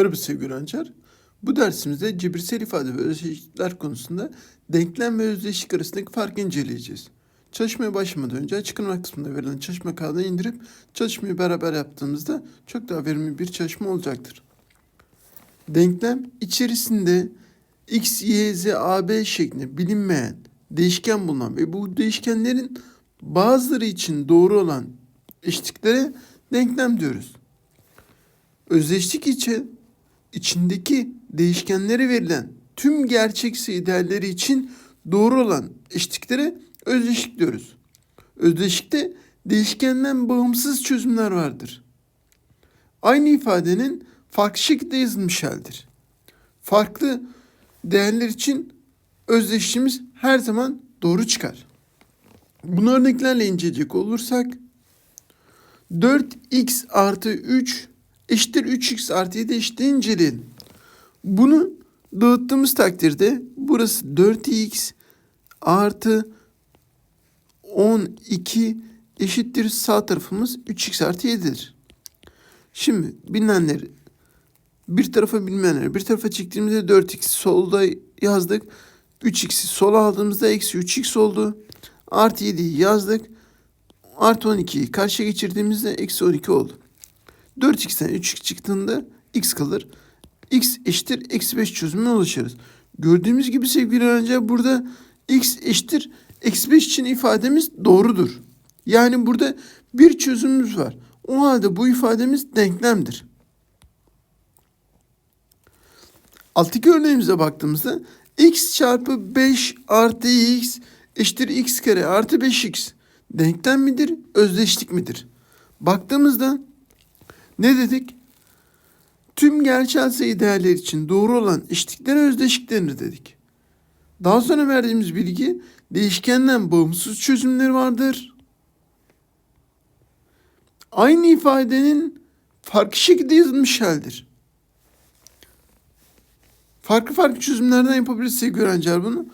Merhaba sevgili öğrenciler. Bu dersimizde cebirsel ifade ve özdeşlikler konusunda denklem ve özdeşlik arasındaki farkı inceleyeceğiz. Çalışmaya başlamadan önce açıklama kısmında verilen çalışma kağıdını indirip çalışmayı beraber yaptığımızda çok daha verimli bir çalışma olacaktır. Denklem içerisinde x, y, z, a, b şeklinde bilinmeyen değişken bulunan ve bu değişkenlerin bazıları için doğru olan eşitliklere denklem diyoruz. Özdeşlik için içindeki değişkenlere verilen tüm gerçek sayı değerleri için doğru olan eşitliklere özdeşlik diyoruz. Özdeşlikte değişkenden bağımsız çözümler vardır. Aynı ifadenin farklı şekilde yazılmış haldir. Farklı değerler için özdeşliğimiz her zaman doğru çıkar. Bunu örneklerle inceleyecek olursak 4x artı 3 eşittir 3x artı 7 eşittir inceleyelim. Bunu dağıttığımız takdirde burası 4x artı 12 eşittir sağ tarafımız 3x artı 7'dir. Şimdi bilinenleri bir tarafa bilmeyenleri bir tarafa çektiğimizde 4x solda yazdık. 3x'i sola aldığımızda eksi 3x oldu. Artı 7'yi yazdık. Artı 12'yi karşıya geçirdiğimizde eksi 12 oldu. 4x'ten 3x çıktığında x kalır. x eşittir eksi 5 çözümüne ulaşırız. Gördüğümüz gibi sevgili öğrenciler burada x eşittir eksi 5 için ifademiz doğrudur. Yani burada bir çözümümüz var. O halde bu ifademiz denklemdir. Alttaki örneğimize baktığımızda x çarpı 5 artı x eşittir x kare artı 5x denklem midir, özdeşlik midir? Baktığımızda ne dedik? Tüm gerçel sayı değerler için doğru olan eşitlikler özdeşliklenir dedik. Daha sonra verdiğimiz bilgi değişkenden bağımsız çözümleri vardır. Aynı ifadenin farklı şekilde yazılmış haldir. Farklı farklı çözümlerden yapabiliriz sevgili bunu.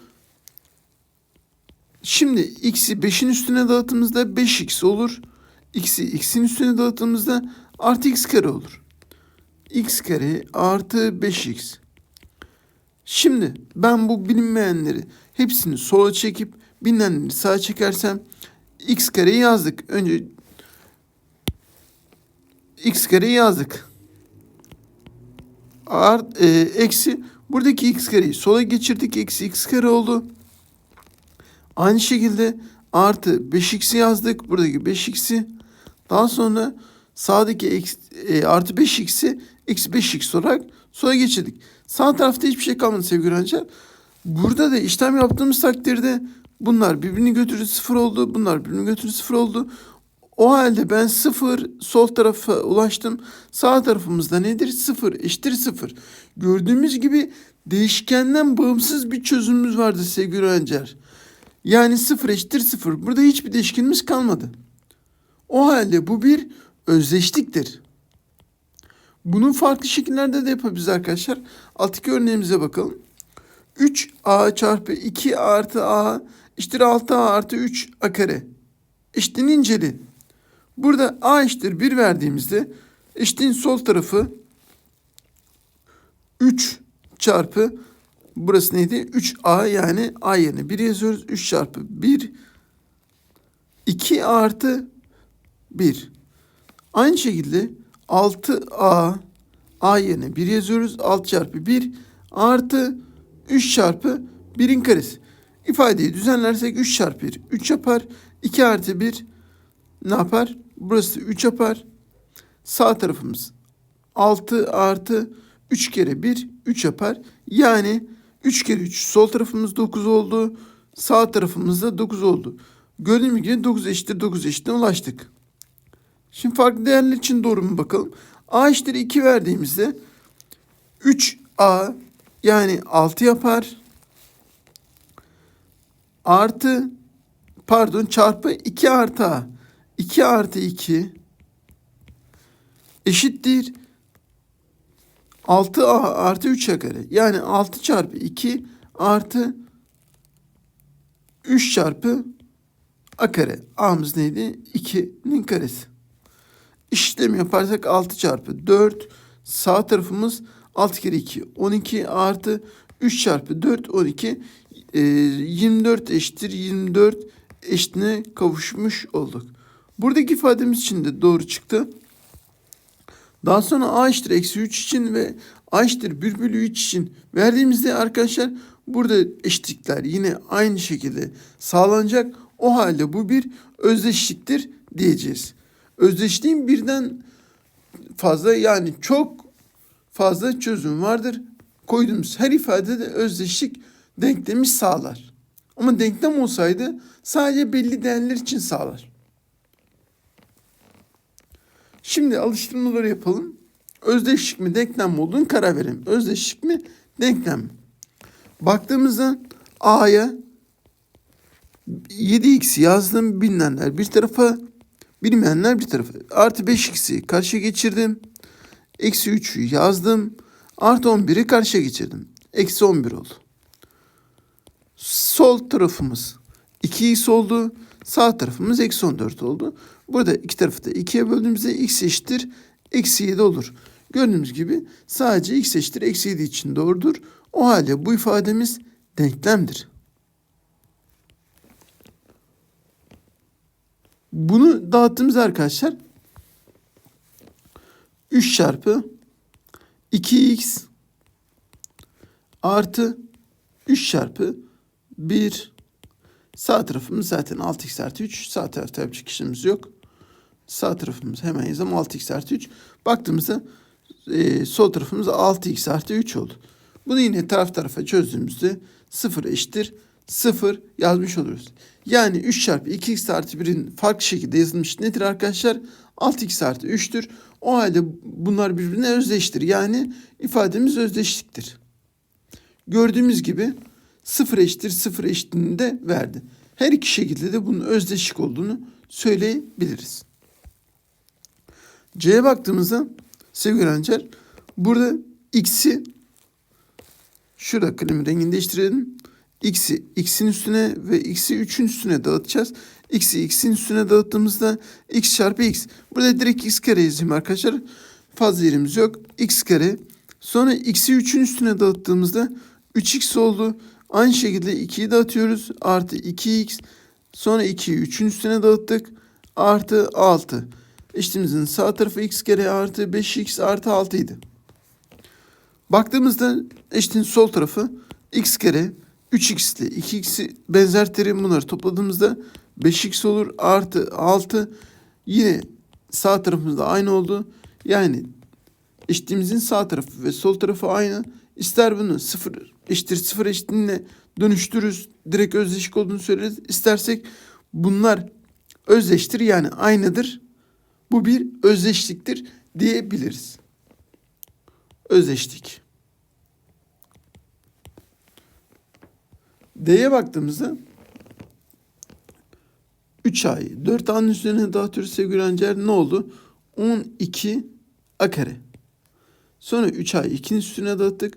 Şimdi x'i 5'in üstüne dağıttığımızda 5x olur. X'i x'in üstüne dağıttığımızda artı x kare olur. x kare artı 5x. Şimdi ben bu bilinmeyenleri hepsini sola çekip bilinenleri sağa çekersem x kareyi yazdık. Önce x kareyi yazdık. Art, e, eksi buradaki x kareyi sola geçirdik. Eksi x kare oldu. Aynı şekilde artı 5x'i yazdık. Buradaki 5x'i. Daha sonra sağdaki eksi, e, artı 5x'i eksi 5x olarak sola geçirdik. Sağ tarafta hiçbir şey kalmadı sevgili öğrenciler. Burada da işlem yaptığımız takdirde bunlar birbirini götürdü sıfır oldu. Bunlar birbirini götürdü sıfır oldu. O halde ben sıfır sol tarafa ulaştım. Sağ tarafımızda nedir? Sıfır eşittir sıfır. Gördüğümüz gibi değişkenden bağımsız bir çözümümüz vardı sevgili öğrenciler. Yani sıfır eşittir sıfır. Burada hiçbir değişkenimiz kalmadı. O halde bu bir özdeşliktir. Bunun farklı şekillerde de yapabiliriz arkadaşlar. Alttaki örneğimize bakalım. 3a çarpı 2 artı a eşittir 6a artı 3 a kare. Eşitliğini inceleyin. Burada a eşittir 1 verdiğimizde eşitliğin sol tarafı 3 çarpı burası neydi? 3a yani a yerine 1 yazıyoruz. 3 çarpı 1 2 artı 1. Aynı şekilde 6a a yerine 1 yazıyoruz. 6 çarpı 1 artı 3 çarpı 1'in karesi. İfadeyi düzenlersek 3 çarpı 1 3 yapar. 2 artı 1 ne yapar? Burası 3 yapar. Sağ tarafımız 6 artı 3 kere 1 3 yapar. Yani 3 kere 3 sol tarafımız 9 oldu. Sağ tarafımızda 9 oldu. Gördüğümüz gibi 9 eşittir 9 eşitliğine ulaştık. Şimdi farklı değerler için doğru mu bakalım? A eşittir 2 verdiğimizde 3A yani 6 yapar. Artı pardon çarpı 2 artı A. 2 artı 2 eşittir 6A artı 3A kare. Yani 6 çarpı 2 artı 3 çarpı A kare. A'mız neydi? 2'nin karesi. İşlem yaparsak 6 çarpı 4 sağ tarafımız 6 kere 2 12 artı 3 çarpı 4 12 e, 24 eşittir 24 eşitine kavuşmuş olduk. Buradaki ifademiz için de doğru çıktı. Daha sonra a eşittir eksi 3 için ve a eşittir 1 bölü 3 için verdiğimizde arkadaşlar burada eşitlikler yine aynı şekilde sağlanacak. O halde bu bir özdeşliktir diyeceğiz. Özdeşliğin birden fazla yani çok fazla çözüm vardır. Koyduğumuz her ifadede özdeşlik denklemi sağlar. Ama denklem olsaydı sadece belli değerler için sağlar. Şimdi alıştırmaları yapalım. Özdeşlik mi denklem mi olduğunu karar verelim. Özdeşlik mi denklem mi? Baktığımızda A'ya 7x yazdım. Bilinenler bir tarafa, bilmeyenler bir tarafa. Artı 5x'i karşıya geçirdim. Eksi 3'ü yazdım. Artı 11'i karşıya geçirdim. Eksi 11 oldu. Sol tarafımız 2x oldu. Sağ tarafımız eksi 14 oldu. Burada iki tarafı da 2'ye böldüğümüzde x eşittir. Eksi 7 olur. Gördüğünüz gibi sadece x eşittir. Eksi 7 için doğrudur. O halde bu ifademiz denklemdir. Bunu dağıttığımız arkadaşlar 3 çarpı 2x artı 3 çarpı 1 sağ tarafımız zaten 6x artı 3 sağ tarafta yapacak işimiz yok. Sağ tarafımız hemen yazalım 6x artı 3. Baktığımızda e, sol tarafımız 6x artı 3 oldu. Bunu yine taraf tarafa çözdüğümüzde 0 eşittir 0 yazmış oluruz. Yani 3 çarpı 2x artı 1'in farklı şekilde yazılmış nedir arkadaşlar? 6x artı 3'tür. O halde bunlar birbirine özdeştir. Yani ifademiz özdeşliktir. Gördüğümüz gibi 0 eşittir 0 eşitliğini de verdi. Her iki şekilde de bunun özdeşlik olduğunu söyleyebiliriz. C'ye baktığımızda sevgili öğrenciler burada x'i şurada kalemi rengini değiştirelim. X'i x'in üstüne ve x'i 3'ün üstüne dağıtacağız. X'i x'in üstüne dağıttığımızda x çarpı x. Burada direkt x kare yazayım arkadaşlar. Fazla yerimiz yok. x kare. Sonra x'i 3'ün üstüne dağıttığımızda 3x oldu. Aynı şekilde 2'yi dağıtıyoruz. Artı 2x. Sonra 2'yi 3'ün üstüne dağıttık. Artı 6. Eşitimizin sağ tarafı x kare artı 5x artı 6 idi. Baktığımızda eşitin sol tarafı x kare 3x ile 2x'i benzer terim bunları topladığımızda 5x olur artı 6 yine sağ tarafımızda aynı oldu. Yani eşitimizin sağ tarafı ve sol tarafı aynı. İster bunu sıfır eşittir sıfır eşitliğine dönüştürürüz. Direkt özdeşik olduğunu söyleriz. İstersek bunlar özdeştir yani aynıdır. Bu bir özdeşliktir diyebiliriz. Özdeşlik. D'ye baktığımızda 3A'yı 4 A'nın üzerine dağıtıyoruz sevgili. Ne oldu? 12 A kare. Sonra 3A'yı 2'nin üstüne dağıttık.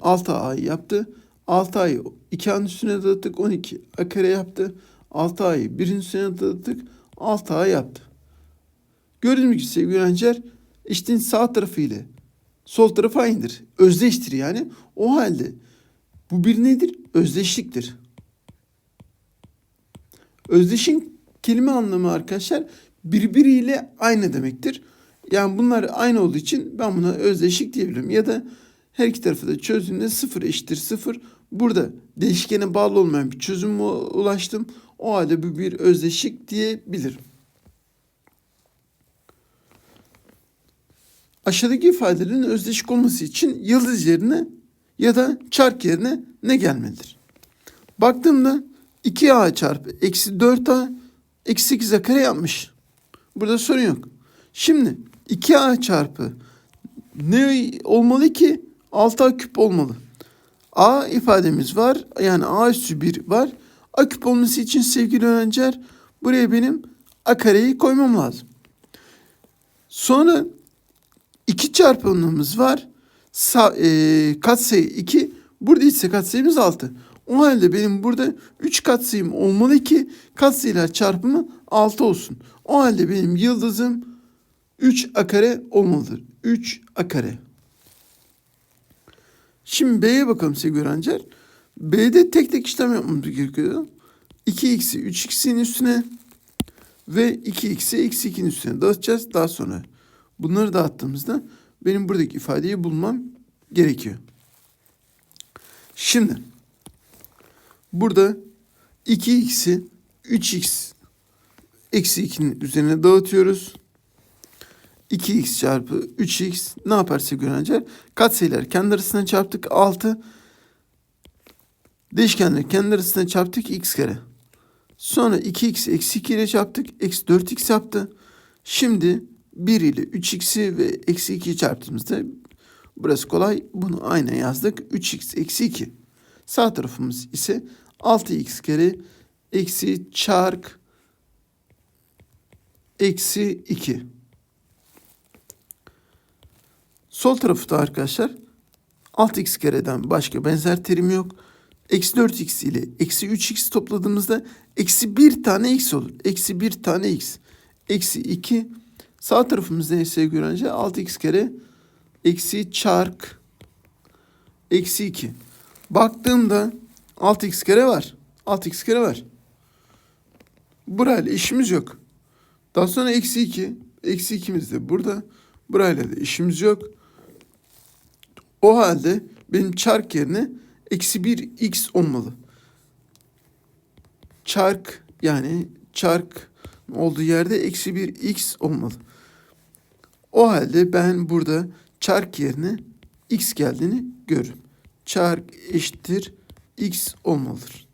6A'yı yaptı. 6A'yı 2A'nın üstüne dağıttık. 12 A kare yaptı. 6A'yı 1'in üstüne dağıttık. 6A yaptı. Gördüğünüz gibi sevgili öğrenciler eşitin sağ tarafı ile sol tarafı aynıdır. Özdeştir yani. O halde bu bir nedir? Özdeşliktir. Özdeşin kelime anlamı arkadaşlar birbiriyle aynı demektir. Yani bunlar aynı olduğu için ben buna özdeşlik diyebilirim. Ya da her iki tarafı da çözdüğümde sıfır eşittir sıfır. Burada değişkene bağlı olmayan bir çözüme ulaştım. O halde bu bir özdeşlik diyebilirim. Aşağıdaki ifadelerin özdeşik olması için yıldız yerine ya da çark yerine ne gelmelidir? Baktığımda 2a çarpı eksi 4a eksi 8a kare yapmış. Burada sorun yok. Şimdi 2a çarpı ne olmalı ki? 6a küp olmalı. a ifademiz var. Yani a üstü 1 var. a küp olması için sevgili öğrenciler buraya benim a kareyi koymam lazım. Sonra 2 çarpanımız var. Sa e, katsayı 2. Burada ise katsayımız 6. O halde benim burada 3 katsayım olmalı ki katsayılar çarpımı 6 olsun. O halde benim yıldızım 3 a kare olmalıdır. 3 a kare. Şimdi B'ye bakalım sevgili öğrenciler. B'de tek tek işlem yapmamız gerekiyor. 2x'i 3x'in üstüne ve 2x'i eksi 2'nin üstüne dağıtacağız. Daha sonra bunları dağıttığımızda benim buradaki ifadeyi bulmam gerekiyor. Şimdi burada 2x'i 3x eksi 2'nin üzerine dağıtıyoruz. 2x çarpı 3x ne yapar sevgili öğrenciler? Katsayılar kendi arasına çarptık 6. Değişkenleri kendi arasına çarptık x kare. Sonra 2x eksi 2 ile çarptık. Eksi 4x yaptı. Şimdi 1 ile 3x'i ve eksi 2'yi çarptığımızda burası kolay. Bunu aynen yazdık. 3x eksi 2. Sağ tarafımız ise 6x kare eksi çark eksi 2. Sol tarafı da arkadaşlar 6x kareden başka benzer terim yok. Eksi 4x ile eksi 3x topladığımızda eksi bir tane x olur. Eksi bir tane x. Eksi 2. Sağ tarafımızda sevgili öğrenci 6x kare eksi çark eksi 2. Baktığımda 6x kare var. 6x kare var. Burayla işimiz yok. Daha sonra eksi 2. Eksi 2'miz de burada. Burayla da işimiz yok. O halde benim çark yerine eksi 1 x olmalı. Çark yani çark olduğu yerde eksi 1 x olmalı. O halde ben burada çark yerine x geldiğini görürüm. Çark eşittir x olmalıdır.